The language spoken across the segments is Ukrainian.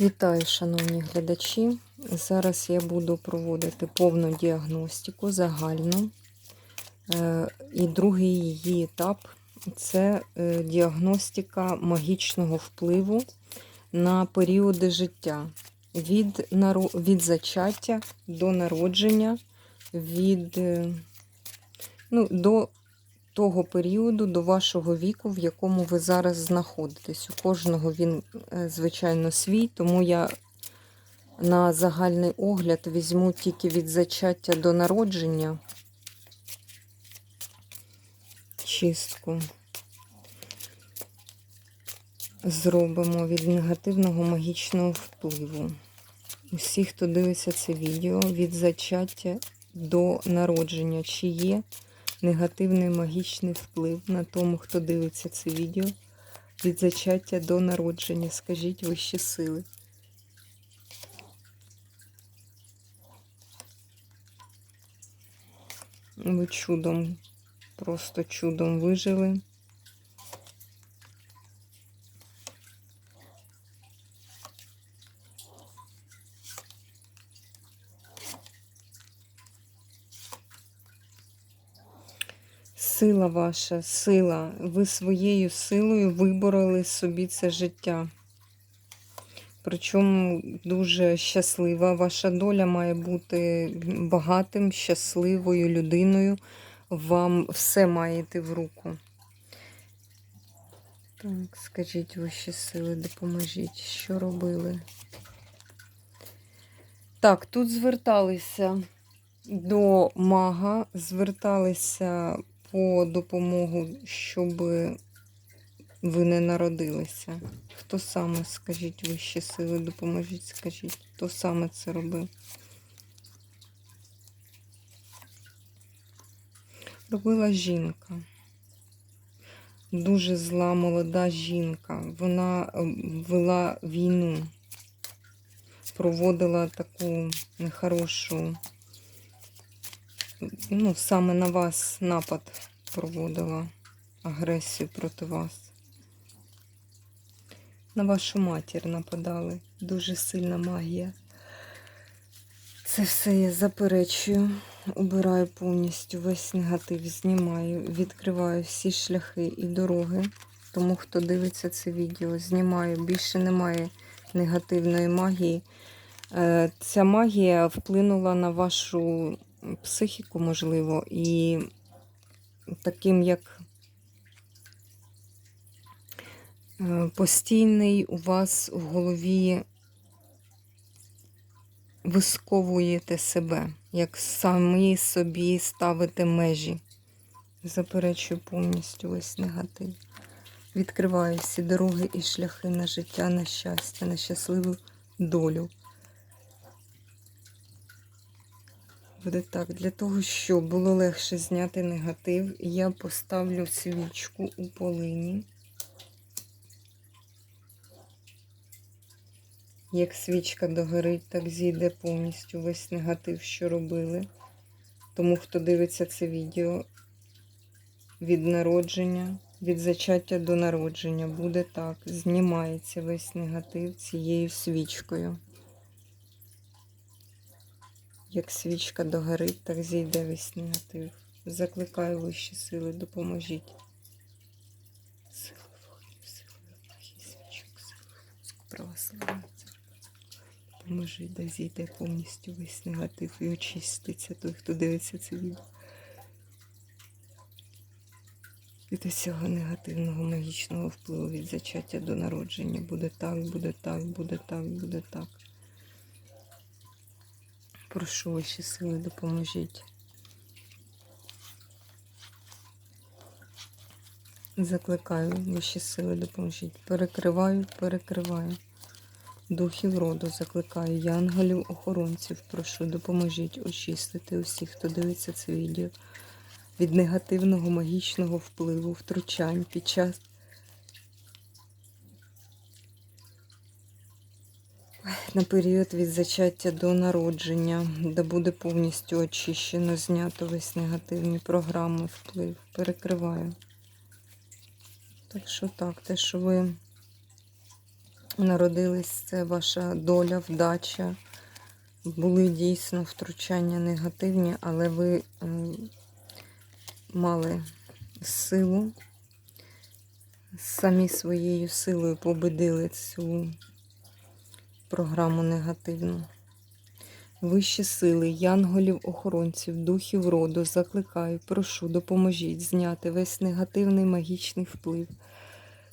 Вітаю, шановні глядачі. Зараз я буду проводити повну діагностику загальну. Е, І другий її етап це е, діагностика магічного впливу на періоди життя від, від зачаття до народження, від, е, ну, до того періоду, до вашого віку, в якому ви зараз знаходитесь. У кожного він, е, звичайно, свій, тому я на загальний огляд візьму тільки від зачаття до народження чистку. Зробимо від негативного магічного впливу. Усі, хто дивиться це відео, від зачаття до народження, чи є негативний магічний вплив на тому, хто дивиться це відео від зачаття до народження. Скажіть вищі сили. Ви чудом, просто чудом вижили. Сила ваша, сила. Ви своєю силою вибороли собі це життя. Причому дуже щаслива. Ваша доля має бути багатим, щасливою людиною. Вам все має йти в руку. Так, скажіть вищі сили, допоможіть, що робили? Так, тут зверталися до мага, зверталися по допомогу, щоб ви не народилися. Хто саме, скажіть, вищі сили, допоможіть, скажіть, хто саме це робив? Робила жінка. Дуже зла молода жінка. Вона е, вела війну, проводила таку нехорошу ну, саме на вас напад проводила агресію проти вас. На вашу матір нападали. Дуже сильна магія. Це все я заперечую, убираю повністю весь негатив, знімаю, відкриваю всі шляхи і дороги. Тому, хто дивиться це відео, знімаю. Більше немає негативної магії. Е, Ця магія вплинула на вашу психіку, можливо, і таким як е, постійний у вас в голові висковуєте себе, як самі собі ставите межі. Заперечую повністю весь негатив. Відкриваю всі дороги і шляхи на життя, на щастя, на щасливу долю. Буде так, для того, щоб було легше зняти негатив, я поставлю свічку у полині. Як свічка догорить, так зійде повністю весь негатив, що робили. Тому, хто дивиться це відео від народження, від зачаття до народження, буде так. Знімається весь негатив цією свічкою. Як свічка догорить, так зійде весь негатив. Закликаю вищі сили, допоможіть. Сили вогню, сили магії, свічок, сили Луцьку, православна церква. Допоможіть, да зійде повністю весь негатив і очиститься той, хто дивиться це відео. Від усього негативного магічного впливу від зачаття до народження. Буде так, буде так, буде так, буде так. Прошу ваші сили, допоможіть. Закликаю ваші сили, допоможіть. Перекриваю, перекриваю. Духів роду закликаю, янголів, охоронців, прошу, допоможіть очистити усіх, хто дивиться це відео від негативного магічного впливу, втручань під час на період від зачаття до народження, де буде повністю очищено, знято весь негативні програми, вплив. Перекриваю. Так що так, те, що ви народились, це ваша доля, вдача. Були дійсно втручання негативні, але ви м, мали силу, самі своєю силою победили цю програму негативну. Вищі сили, янголів, охоронців, духів роду, закликаю, прошу, допоможіть зняти весь негативний магічний вплив.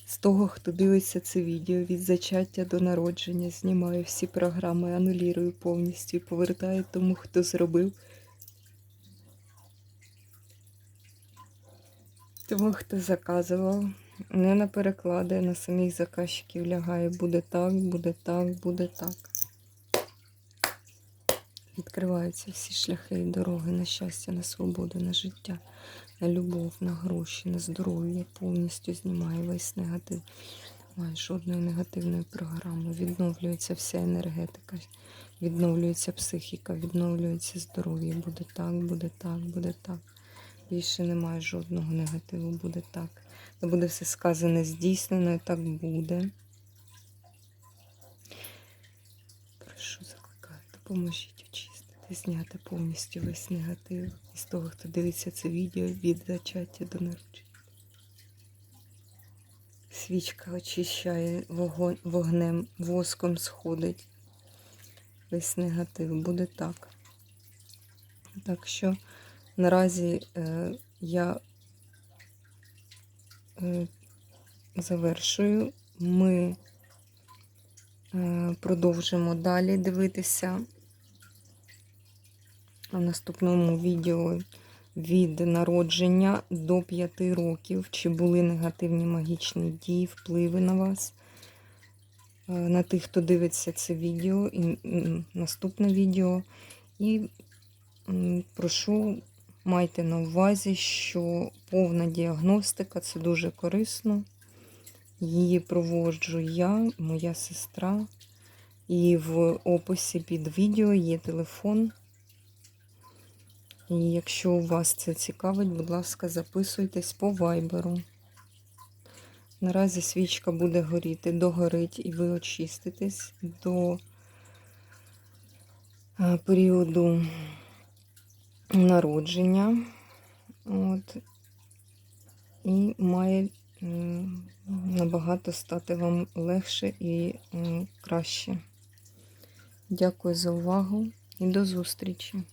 З того, хто дивиться це відео від зачаття до народження, знімаю всі програми, анулірую повністю і повертаю тому, хто зробив. Тому, хто заказував, не на переклади, на самих заказчиків лягає. Буде так, буде так, буде так. Відкриваються всі шляхи і дороги на щастя, на свободу, на життя, на любов, на гроші, на здоров'я. Повністю знімаю весь негатив. Немає жодної негативної програми. Відновлюється вся енергетика, відновлюється психіка, відновлюється здоров'я. Буде так, буде так, буде так. Більше немає жодного негативу, буде так. Та буде все сказане, здійснено, і так буде. Прошу, закликаю, допоможіть очистити, зняти повністю весь негатив із того, хто дивиться це відео від зачаття до народження. Свічка очищає вогонь, вогнем, воском сходить. Весь негатив буде так. Так що наразі е, я е, завершую. Ми е, продовжимо далі дивитися в наступному відео від народження до 5 років, чи були негативні магічні дії, впливи на вас. Е, На тих, хто дивиться це відео і наступне відео. І прошу, майте на увазі, що повна діагностика це дуже корисно. Її проводжу я, моя сестра. І в описі під відео є телефон. І якщо у вас це цікавить, будь ласка, записуйтесь по вайберу. Наразі свічка буде горіти, догорить, і ви очиститесь до е, періоду народження. От. І має набагато стати вам легше і краще. Дякую за увагу і до зустрічі!